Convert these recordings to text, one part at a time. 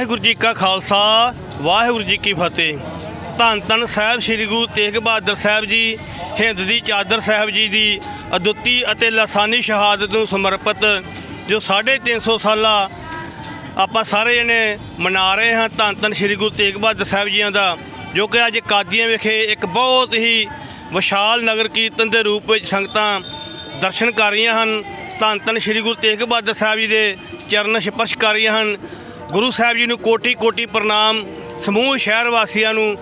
ਵਾਹਿਗੁਰੂ ਜੀ ਕਾ ਖਾਲਸਾ, ਵਾਹਿਗੁਰੂ ਜੀ ਕੀ ਫਤਿਹ। ਧੰਨ ਧੰਨ ਸਾਹਿਬ ਸ੍ਰੀ ਗੁਰੂ ਤੇਗ ਬਹਾਦਰ ਸਾਹਿਬ ਜੀ, ਹਿੰਦ ਦੀ ਚਾਦਰ ਸਾਹਿਬ ਜੀ ਦੀ ਅਦੁੱਤੀ ਅਤੇ ਲਾਸਾਨੀ ਸ਼ਹਾਦਤ ਨੂੰ ਸਮਰਪਿਤ ਜੋ 350 ਸਾਲਾ ਆਪਾਂ ਸਾਰੇ ਜਣੇ ਮਨਾ ਰਹੇ ਹਾਂ ਧੰਨ ਧੰਨ ਸ੍ਰੀ ਗੁਰੂ ਤੇਗ ਬਹਾਦਰ ਸਾਹਿਬ ਜੀਆਂ ਦਾ, ਜੋ ਕਿ ਅੱਜ ਕਾਦੀਆਂ ਵਿਖੇ ਇੱਕ ਬਹੁਤ ਹੀ ਵਿਸ਼ਾਲ ਨਗਰ ਕੀਰਤਨ ਦੇ ਰੂਪ ਵਿੱਚ ਸੰਗਤਾਂ ਦਰਸ਼ਨ ਕਰ ਰਹੀਆਂ ਹਨ। ਧੰਨ ਧੰਨ ਸ੍ਰੀ ਗੁਰੂ ਤੇਗ ਬਹਾਦਰ ਸਾਹਿਬ ਜੀ ਦੇ ਚਰਨ ਸਪਰਸ਼ ਕਰ ਰਹੀਆਂ ਹਨ। ਗੁਰੂ ਸਾਹਿਬ ਜੀ ਨੂੰ ਕੋਟੀ ਕੋਟੀ ਪ੍ਰਣਾਮ। ਸਮੂਹ ਸ਼ਹਿਰ ਵਾਸੀਆਂ ਨੂੰ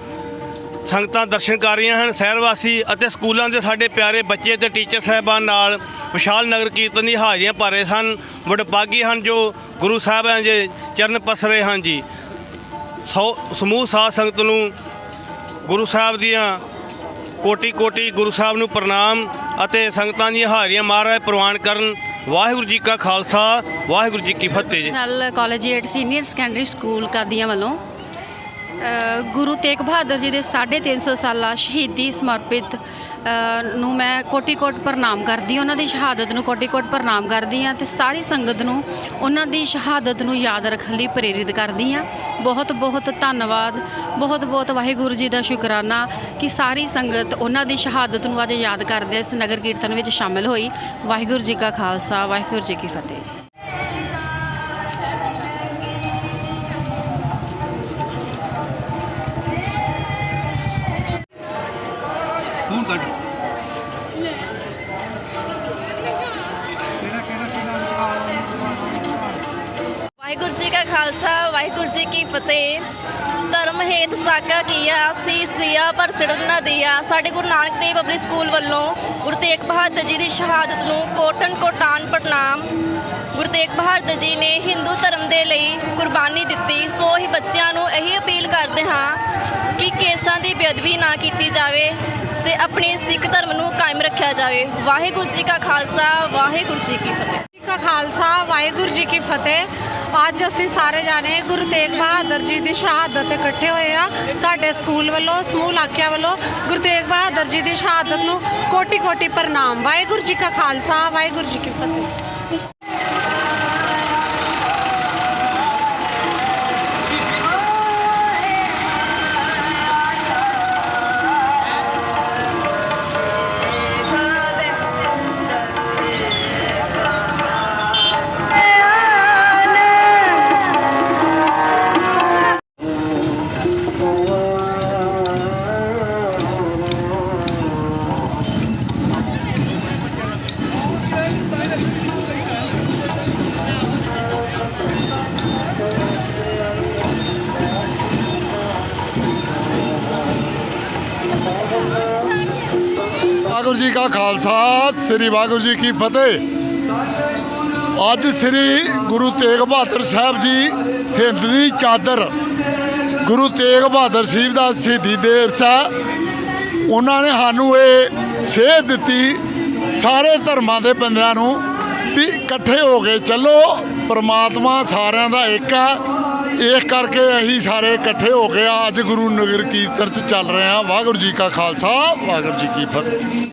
ਸੰਗਤਾਂ ਦਰਸ਼ਨ ਕਰ ਰਹੀਆਂ ਹਨ। ਸ਼ਹਿਰ ਵਾਸੀ ਅਤੇ ਸਕੂਲਾਂ ਦੇ ਸਾਡੇ ਪਿਆਰੇ ਬੱਚੇ ਤੇ ਟੀਚਰ ਸਾਹਿਬਾਨ ਨਾਲ ਵਿਸ਼ਾਲ ਨਗਰ ਕੀਰਤਨ ਦੀ ਹਾਜ਼ਰੀਆਂ ਭਰ ਰਹੇ ਹਨ। ਵਡਭਾਗੀ ਹਨ ਜੋ ਗੁਰੂ ਸਾਹਿਬਾਂ ਦੇ ਚਰਨ ਪਸਰੇ ਹਨ ਜੀ। ਸੌ ਸਮੂਹ ਸਾਧ ਸੰਗਤ ਨੂੰ ਗੁਰੂ ਸਾਹਿਬ ਦੀਆਂ ਕੋਟੀ ਕੋਟੀ ਗੁਰੂ ਸਾਹਿਬ ਨੂੰ ਪ੍ਰਣਾਮ ਅਤੇ ਸੰਗਤਾਂ ਦੀਆਂ ਹਾਜ਼ਰੀਆਂ ਮਹਾਰਾਜ ਪ੍ਰਵਾਨ ਕਰਨ ਵਾਹਿਗੁਰੂ ਜੀ ਕਾ ਖਾਲਸਾ, ਵਾਹਿਗੁਰੂ ਜੀ ਕੀ ਫਤਿਹ ਜੀ। ਨਾਲ collegiate senior secondary school Qadian ਵੱਲੋਂ ਗੁਰੂ ਤੇਗ ਬਹਾਦਰ ਜੀ ਦੇ 350 ਸਾਲਾ ਸ਼ਹੀਦੀ ਸਮਰਪਿਤ ਨੂੰ ਮੈਂ ਕੋਟੀ-ਕੋਟ ਪ੍ਰਣਾਮ ਕਰਦੀ ਹਾਂ, ਉਹਨਾਂ ਦੀ ਸ਼ਹਾਦਤ ਨੂੰ ਕੋਟੀ-ਕੋਟ ਪ੍ਰਣਾਮ ਕਰਦੀ ਹਾਂ ਤੇ ਸਾਰੀ ਸੰਗਤ ਨੂੰ ਉਹਨਾਂ ਦੀ ਸ਼ਹਾਦਤ ਨੂੰ ਯਾਦ ਰੱਖਣ ਲਈ ਪ੍ਰੇਰਿਤ ਕਰਦੀ ਹਾਂ। ਬਹੁਤ-ਬਹੁਤ ਧੰਨਵਾਦ, ਬਹੁਤ-ਬਹੁਤ ਵਾਹਿਗੁਰੂ ਜੀ ਦਾ ਸ਼ੁਕਰਾਨਾ ਕਿ ਸਾਰੀ ਸੰਗਤ ਉਹਨਾਂ ਦੀ ਸ਼ਹਾਦਤ ਨੂੰ ਅੱਜ ਯਾਦ ਕਰਦੇ ਇਸ ਨਗਰ ਕੀਰਤਨ ਵਿੱਚ ਸ਼ਾਮਿਲ ਹੋਈ। ਵਾਹਿਗੁਰੂ ਜੀ ਕਾ ਖਾਲਸਾ, ਵਾਹਿਗੁਰੂ ਜੀ ਕੀ ਫਤਿਹ। ਖਾਲਸਾ, ਵਾਹਿਗੁਰੂ ਜੀ ਕੀ ਫਤਿਹ। ਧਰਮ ਹੇਤ ਸਾਕਾ ਕੀਆ, ਸੀਸ ਦਿਆ, ਪਰ ਸਿੜਨ ਨਾ ਦਿਆ। ਸਾਡੇ ਗੁਰੂ ਨਾਨਕ ਦੇਵ ਪਬਲਿਕ ਸਕੂਲ ਵੱਲੋਂ ਗੁਰੂ ਤੇਗ ਬਹਾਦਰ ਜੀ ਦੀ ਸ਼ਹਾਦਤ ਨੂੰ ਕੋਟਨ ਕੋਟਾਨ ਪ੍ਰਣਾਮ। ਗੁਰੂ ਤੇਗ ਬਹਾਦਰ ਜੀ ਨੇ ਹਿੰਦੂ ਧਰਮ ਦੇ ਲਈ ਕੁਰਬਾਨੀ ਦਿੱਤੀ। ਸੋ ਹੀ ਬੱਚਿਆਂ ਨੂੰ ਇਹੀ ਅਪੀਲ ਕਰਦੇ ਹਾਂ ਕਿ ਕੇਸਾਂ ਦੀ ਬੇਅਦਬੀ ਨਾ ਕੀਤੀ ਜਾਵੇ ਤੇ ਆਪਣੇ ਸਿੱਖ ਧਰਮ ਨੂੰ ਕਾਇਮ ਰੱਖਿਆ ਜਾਵੇ। ਵਾਹਿਗੁਰੂ ਜੀ ਕਾ ਖਾਲਸਾ, ਵਾਹਿਗੁਰੂ ਜੀ ਕੀ ਫਤਿਹ। ਕਾ ਖਾਲਸਾ, ਵਾਹਿਗੁਰੂ ਜੀ ਕੀ ਫਤਿਹ। ਅੱਜ ਅਸੀਂ ਸਾਰੇ ਜਾਣੇ ਗੁਰੂ ਤੇਗ ਬਹਾਦਰ ਜੀ ਦੀ ਸ਼ਹਾਦਤ ਤੇ ਇਕੱਠੇ ਹੋਏ ਆ ਸਾਡੇ ਸਕੂਲ ਵੱਲੋਂ, ਸਮੂਹ ਇਲਾਕਿਆਂ ਵੱਲੋਂ ਗੁਰੂ ਤੇਗ ਬਹਾਦਰ ਜੀ ਦੀ ਸ਼ਹਾਦਤ ਨੂੰ ਕੋਟੀ ਕੋਟੀ ਪ੍ਰਣਾਮ। ਵਾਹਿਗੁਰੂ ਜੀ ਕਾ ਖਾਲਸਾ, ਵਾਹਿਗੁਰੂ ਜੀ ਕੀ ਫਤਿਹ। ਵਾਹਿਗੁਰੂ ਜੀ ਕਾ ਖਾਲਸਾ, ਸ੍ਰੀ ਵਾਹਿਗੁਰੂ ਜੀ ਕੀ ਫਤਿਹ। ਅੱਜ ਸ੍ਰੀ ਗੁਰੂ ਤੇਗ ਬਹਾਦਰ ਸਾਹਿਬ ਜੀ ਹਿੰਦ ਦੀ ਚਾਦਰ, ਗੁਰੂ ਤੇਗ ਬਹਾਦਰ ਸਾਹਿਬ ਦਾ ਸ਼ਹੀਦੀ ਦਿਵਸ ਹੈ ਉਹਨਾਂ ਨੇ ਸਾਨੂੰ ਇਹ ਸੇਧ ਦਿੱਤੀ ਸਾਰੇ ਧਰਮਾਂ ਦੇ ਬੰਦਿਆਂ ਨੂੰ ਵੀ ਇਕੱਠੇ ਹੋ ਕੇ ਚੱਲੋ, ਪ੍ਰਮਾਤਮਾ ਸਾਰਿਆਂ ਦਾ ਇੱਕ ਹੈ ਇਸ ਕਰਕੇ ਅਸੀਂ ਸਾਰੇ ਇਕੱਠੇ ਹੋ ਕੇ ਅੱਜ ਗੁਰੂ ਨਗਰ ਕੀਰਤਨ ਚ ਚੱਲ ਰਹੇ ਹਾਂ। ਵਾਹਿਗੁਰੂ ਜੀ ਕਾ ਖਾਲਸਾ, ਵਾਹਿਗੁਰੂ ਜੀ ਕੀ ਫਤਿਹ। ਜੀ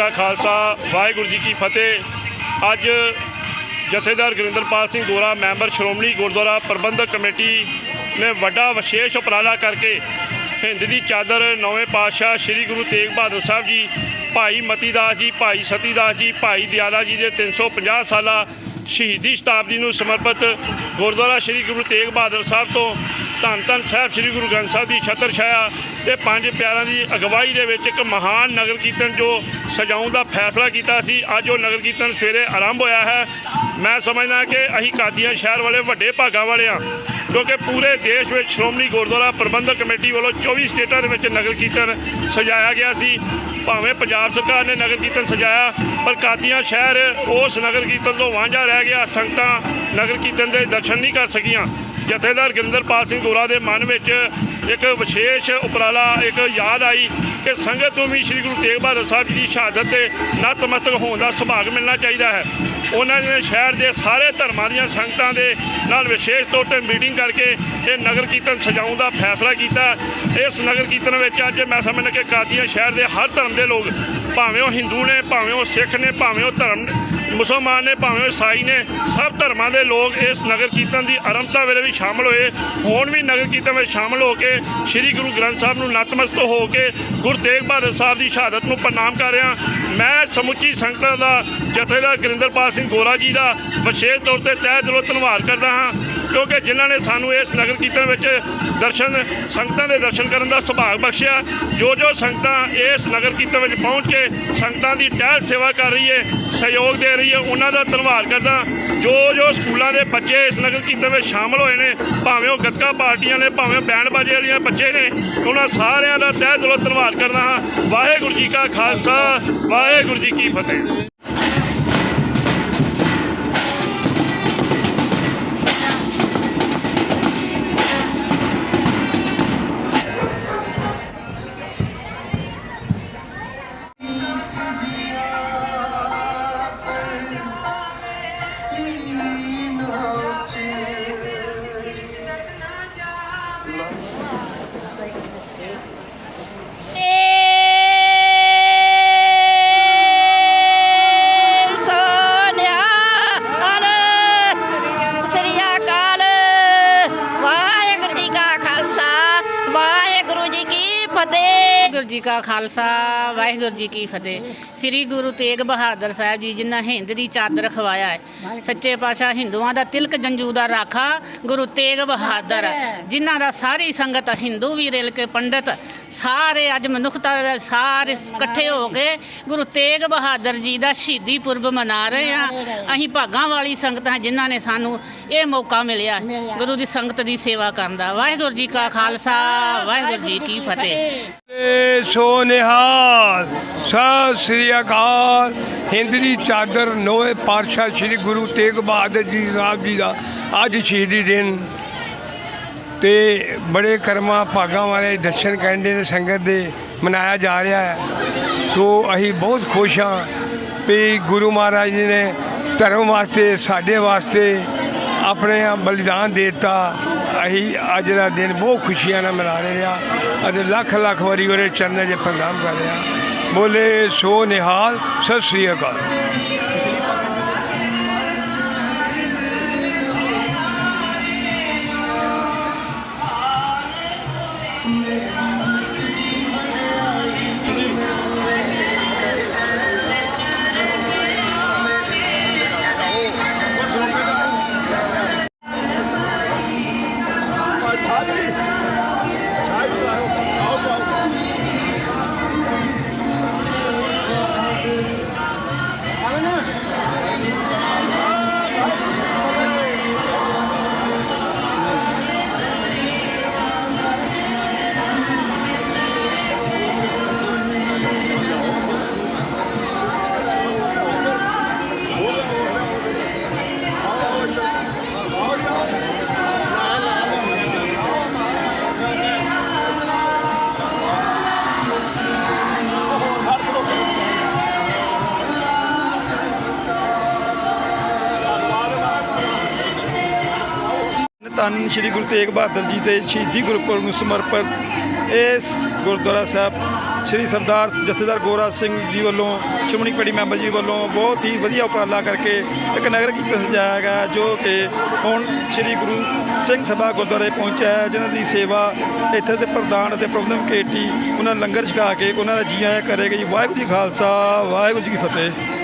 ਕਾ ਖਾਲਸਾ, ਵਾਹਿਗੁਰੂ ਜੀ ਕੀ ਫਤਿਹ। ਅੱਜ ਜਥੇਦਾਰ ਗੁਰਿੰਦਰਪਾਲ ਸਿੰਘ ਦੋਰਾ ਮੈਂਬਰ ਸ਼੍ਰੋਮਣੀ ਗੁਰਦੁਆਰਾ ਪ੍ਰਬੰਧਕ ਕਮੇਟੀ ਨੇ ਵੱਡਾ ਵਿਸ਼ੇਸ਼ ਉਪਰਾਲਾ ਕਰਕੇ ਹਿੰਦ ਦੀ ਚਾਦਰ ਨੌਵੇਂ ਪਾਤਸ਼ਾਹ ਸ੍ਰੀ ਗੁਰੂ ਤੇਗ ਬਹਾਦਰ ਸਾਹਿਬ ਜੀ, ਭਾਈ ਮਤੀਦਾਸ ਜੀ, ਭਾਈ ਸਤੀਦਾਸ ਜੀ, ਭਾਈ ਦਿਆਲਾ ਜੀ ਦੇ 350 ਸਾਲਾ ਸ਼ਹੀਦੀ ਸ਼ਤਾਬਦੀ ਨੂੰ ਸਮਰਪਿਤ ਗੁਰਦੁਆਰਾ ਸ੍ਰੀ ਗੁਰੂ ਤੇਗ ਬਹਾਦਰ ਸਾਹਿਬ ਤੋਂ ਧੰਨ ਧੰਨ ਸਾਹਿਬ ਸ੍ਰੀ ਗੁਰੂ ਗ੍ਰੰਥ ਸਾਹਿਬ ਦੀ ਛਤਰ ਛਾਇਆ ਤੇ ਪੰਜ ਪਿਆਰਾਂ ਦੀ ਅਗਵਾਈ ਦੇ ਵਿੱਚ ਇੱਕ ਮਹਾਨ ਨਗਰ ਕੀਰਤਨ ਜੋ ਸਜਾਉਣ ਦਾ ਫੈਸਲਾ ਕੀਤਾ ਸੀ, ਅੱਜ ਉਹ ਨਗਰ ਕੀਰਤਨ ਸਵੇਰੇ ਆਰੰਭ ਹੋਇਆ ਹੈ। ਮੈਂ ਸਮਝਦਾ ਕਿ ਅਸੀਂ ਕਾਦੀਆਂ ਸ਼ਹਿਰ ਵਾਲੇ ਵੱਡੇ ਭਾਗਾਂ ਵਾਲੇ ਹਾਂ, ਕਿਉਂਕਿ ਪੂਰੇ ਦੇਸ਼ ਵਿੱਚ ਸ਼੍ਰੋਮਣੀ ਗੁਰਦੁਆਰਾ ਪ੍ਰਬੰਧਕ ਕਮੇਟੀ ਵੱਲੋਂ 24 ਸਟੇਟਾਂ ਦੇ ਵਿੱਚ ਨਗਰ ਕੀਰਤਨ ਸਜਾਇਆ ਗਿਆ ਸੀ। ਭਾਵੇਂ ਪੰਜਾਬ ਸਰਕਾਰ ਨੇ ਨਗਰ ਕੀਰਤਨ ਸਜਾਇਆ, ਪਰ ਕਾਦੀਆਂ ਸ਼ਹਿਰ ਉਸ ਨਗਰ ਕੀਰਤਨ ਤੋਂ ਵਾਂਝਾ ਰਹਿ ਗਿਆ, ਸੰਗਤਾਂ ਨਗਰ ਕੀਰਤਨ ਦੇ ਦਰਸ਼ਨ ਨਹੀਂ ਕਰ ਸਕੀਆਂ। ਜਥੇਦਾਰ ਗੁਰਿੰਦਰਪਾਲ ਸਿੰਘ ਗੋਰਾ ਦੇ ਮਨ ਵਿੱਚ ਇੱਕ ਵਿਸ਼ੇਸ਼ ਉਪਰਾਲਾ, ਇੱਕ ਯਾਦ ਆਈ ਕਿ ਸੰਗਤ ਨੂੰ ਵੀ ਸ੍ਰੀ ਗੁਰੂ ਤੇਗ ਬਹਾਦਰ ਸਾਹਿਬ ਜੀ ਦੀ ਸ਼ਹਾਦਤ ਤੇ ਨਤਮਸਤਕ ਹੋਣ ਦਾ ਸੁਭਾਗ ਮਿਲਣਾ ਚਾਹੀਦਾ ਹੈ। ਉਹਨਾਂ ਨੇ ਸ਼ਹਿਰ ਦੇ ਸਾਰੇ ਧਰਮਾਂ ਦੀਆਂ ਸੰਗਤਾਂ ਦੇ ਨਾਲ ਵਿਸ਼ੇਸ਼ ਤੌਰ ਤੇ ਮੀਟਿੰਗ ਕਰਕੇ ਇਹ ਨਗਰ ਕੀਰਤਨ ਸਜਾਉਣ ਦਾ ਫੈਸਲਾ ਕੀਤਾ। ਇਸ ਨਗਰ ਕੀਰਤਨ ਵਿੱਚ ਅੱਜ ਮੈਂ ਸਮਝਦਾ ਕਿ ਕਾਦੀਆਂ ਸ਼ਹਿਰ ਦੇ ਹਰ ਧਰਮ ਦੇ ਲੋਕ, ਭਾਵੇਂ ਉਹ ਹਿੰਦੂ ਨੇ, ਭਾਵੇਂ ਉਹ ਸਿੱਖ ਨੇ, ਭਾਵੇਂ ਉਹ ਧਰਮ ਮੁਸਲਮਾਨ ਨੇ ਭਾਵੇਂ ਈਸਾਈ ਨੇ, ਸਭ ਧਰਮਾਂ ਦੇ ਲੋਕ ਇਸ ਨਗਰ ਕੀਰਤਨ ਦੀ ਆਰੰਭਤਾ ਵੇਲੇ ਵੀ ਸ਼ਾਮਲ ਹੋਏ। ਹੁਣ ਵੀ ਨਗਰ ਕੀਰਤਨ ਵਿੱਚ ਸ਼ਾਮਲ ਹੋ ਕੇ ਸ੍ਰੀ ਗੁਰੂ ਗ੍ਰੰਥ ਸਾਹਿਬ ਨੂੰ ਨਤਮਸਤਕ ਹੋ ਕੇ ਗੁਰੂ ਤੇਗ ਬਹਾਦਰ ਸਾਹਿਬ ਦੀ ਸ਼ਹਾਦਤ ਨੂੰ ਪ੍ਰਣਾਮ ਕਰ ਰਿਹਾ ਮੈਂ ਸਮੁੱਚੀ ਸੰਗਤ ਦਾ, ਜਥੇਦਾਰ ਗੁਰਿੰਦਰਪਾਲ ਸਿੰਘ ਗੋਰਾ ਜੀ ਦਾ ਵਿਸ਼ੇਸ਼ ਤੌਰ ਤੇ ਤਹਿ ਦਿਲੋਂ ਧੰਨਵਾਦ ਕਰਦਾ ਹਾਂ। ਕਿਉਂਕਿ ਜਿਨ੍ਹਾਂ ਨੇ ਸਾਨੂੰ ਇਸ ਨਗਰ ਕੀਰਤਨ ਵਿੱਚ ਦਰਸ਼ਨ, ਸੰਗਤਾਂ ਦੇ ਦਰਸ਼ਨ ਕਰਨ ਦਾ ਸੁਭਾਗ ਬਖਸ਼ਿਆ ਜੋ ਜੋ ਸੰਗਤਾਂ ਇਸ ਨਗਰ ਕੀਰਤਨ ਵਿੱਚ ਪਹੁੰਚ ਕੇ ਸੰਗਤਾਂ ਦੀ ਟਹਿਲ ਸੇਵਾ ਕਰ ਰਹੀ ਹੈ, ਸਹਿਯੋਗ ਦੇ ਰਹੀ ਹੈ, ਉਹਨਾਂ ਦਾ ਧੰਨਵਾਦ ਕਰਦਾ। ਜੋ ਜੋ ਸਕੂਲਾਂ ਦੇ ਬੱਚੇ ਇਸ ਨਗਰ ਕੀਰਤਨ ਵਿੱਚ ਸ਼ਾਮਲ ਹੋਏ ਨੇ, ਭਾਵੇਂ ਉਹ ਗੱਤਕਾ ਪਾਰਟੀਆਂ ਨੇ, ਭਾਵੇਂ ਬੈਂਡ ਬਾਜੇ ਵਾਲੀਆਂ ਬੱਚੇ ਨੇ, ਉਹਨਾਂ ਸਾਰਿਆਂ ਦਾ ਤਹਿ ਦਿਲੋਂ ਧੰਨਵਾਦ ਕਰਦਾ ਹਾਂ। ਵਾਹਿਗੁਰੂ ਜੀ ਕਾ ਖਾਲਸਾ, ਵਾਹਿਗੁਰੂ ਜੀ ਕੀ ਫਤਿਹ। ਜੀ ਕਾ ਖਾਲਸਾ, ਵਾਹਿਗੁਰੂ ਜੀ ਕੀ ਫਤਿਹ। ਸ੍ਰੀ ਗੁਰੂ ਤੇਗ ਬਹਾਦਰ ਸਾਹਿਬ ਜੀ ਜਿਨ੍ਹਾਂ ਹਿੰਦ ਦੀ ਚਾਦਰ ਖਵਾਇਆ ਹੈ, ਸੱਚੇ ਪਾਤਸ਼ਾਹ ਹਿੰਦੂਆਂ ਦਾ ਤਿਲਕ ਜੰਜੂ ਦਾ ਰਾਖਾ ਗੁਰੂ ਤੇਗ ਬਹਾਦਰ, ਜਿਨ੍ਹਾਂ ਦਾ ਸਾਰੀ ਸੰਗਤ ਹਿੰਦੂ ਵੀ ਰਲ ਕੇ ਪੰਡਤ, ਸਾਰੇ ਅੱਜ ਮਨੁੱਖਤਾ ਦੇ ਸਾਰੇ ਇਕੱਠੇ ਹੋ ਕੇ ਗੁਰੂ ਤੇਗ ਬਹਾਦਰ ਜੀ ਦਾ ਸ਼ਹੀਦੀ ਪੁਰਬ ਮਨਾ ਰਹੇ ਆ ਅਸੀਂ ਭਾਗਾਂ ਵਾਲੀ ਸੰਗਤਾਂ ਜਿਨ੍ਹਾਂ ਨੇ ਸਾਨੂੰ ਇਹ ਮੌਕਾ ਮਿਲਿਆ, ਗੁਰੂ ਦੀ ਸੰਗਤ ਦੀ ਸੇਵਾ ਕਰਨ ਦਾ। ਵਾਹਿਗੁਰੂ ਜੀ ਕਾ ਖਾਲਸਾ, ਵਾਹਿਗੁਰੂ ਜੀ ਕੀ ਫਤਿਹ। ਸੋ ਨਿਹਾਲ ਸਤਿ ਸ੍ਰੀ ਅਕਾਲ। ਹਿੰਦਰੀ ਚਾਦਰ ਨੋਏ ਪਾਤਸ਼ਾਹ ਸ੍ਰੀ ਗੁਰੂ ਤੇਗ ਬਹਾਦਰ ਜੀ ਸਾਹਿਬ ਜੀ ਦਾ ਅੱਜ ਸ਼ਹੀਦੀ ਦਿਨ। ਤੇ ਬੜੇ ਕਰਮਾਂ ਭਾਗਾਂ ਵਾਲੇ ਦਰਸ਼ਨ ਕਰਨ ਦੇ ਸੰਗਤ ਦੇ ਮਨਾਇਆ ਜਾ ਰਿਹਾ ਹੈ। ਤੋ ਅਸੀਂ ਬਹੁਤ ਖੁਸ਼ ਹਾਂ ਵੀ ਗੁਰੂ ਮਹਾਰਾਜ ਜੀ ਨੇ ਧਰਮ ਵਾਸਤੇ, ਸਾਡੇ ਵਾਸਤੇ ਆਪਣੇ ਬਲੀਦਾਨ ਦੇ ਦਿੱਤਾ। ਅਸੀਂ ਅੱਜ ਦਾ ਦਿਨ ਬਹੁਤ ਖੁਸ਼ੀਆਂ ਨਾਲ ਮਨਾ ਰਹੇ ਹਾਂ। ਅਤੇ ਲੱਖ ਲੱਖ ਵਾਰੀ ਉਹਦੇ ਚਰਨਾਂ 'ਚ ਪ੍ਰਣਾਮ ਕਰ ਰਿਹਾ ਬੋਲੇ ਸੋ ਨਿਹਾਲ, ਸਤਿ ਸ੍ਰੀ ਅਕਾਲ। ਧੰਨ ਸ਼੍ਰੀ ਗੁਰੂ ਤੇਗ ਬਹਾਦਰ ਜੀ ਦੇ ਸ਼ਹੀਦੀ ਗੁਰਪੁਰਬ ਨੂੰ ਸਮਰਪਿਤ ਇਸ ਗੁਰਦੁਆਰਾ ਸਾਹਿਬ ਸ਼੍ਰੀ ਸਰਦਾਰ ਜਥੇਦਾਰ ਗੋਰਾ ਸਿੰਘ ਜੀ ਵੱਲੋਂ ਸ਼੍ਰੋਮਣੀ ਕਮੇਟੀ ਮੈਂਬਰ ਜੀ ਵੱਲੋਂ ਬਹੁਤ ਹੀ ਵਧੀਆ ਉਪਰਾਲਾ ਕਰਕੇ ਇੱਕ ਨਗਰ ਕੀਰਤਨ ਸਜਾਇਆ ਗਿਆ ਜੋ ਕਿ ਹੁਣ ਸ਼੍ਰੀ ਗੁਰੂ ਸਿੰਘ ਸਭਾ ਗੁਰਦੁਆਰੇ ਪਹੁੰਚਿਆ ਹੈ, ਜਿਨ੍ਹਾਂ ਦੀ ਸੇਵਾ ਇੱਥੇ ਦੇ ਪ੍ਰਧਾਨ ਅਤੇ ਪ੍ਰਬੰਧਕ ਕਮੇਟੀ ਉਹਨਾਂ ਲੰਗਰ ਛਕਾ ਕੇ ਉਹਨਾਂ ਦਾ ਜੀਆਂ ਆਇਆਂ ਕਰੇਗਾ ਜੀ। ਵਾਹਿਗੁਰੂ ਜੀ ਖਾਲਸਾ, ਵਾਹਿਗੁਰੂ ਜੀ ਕੀ ਫਤਿਹ।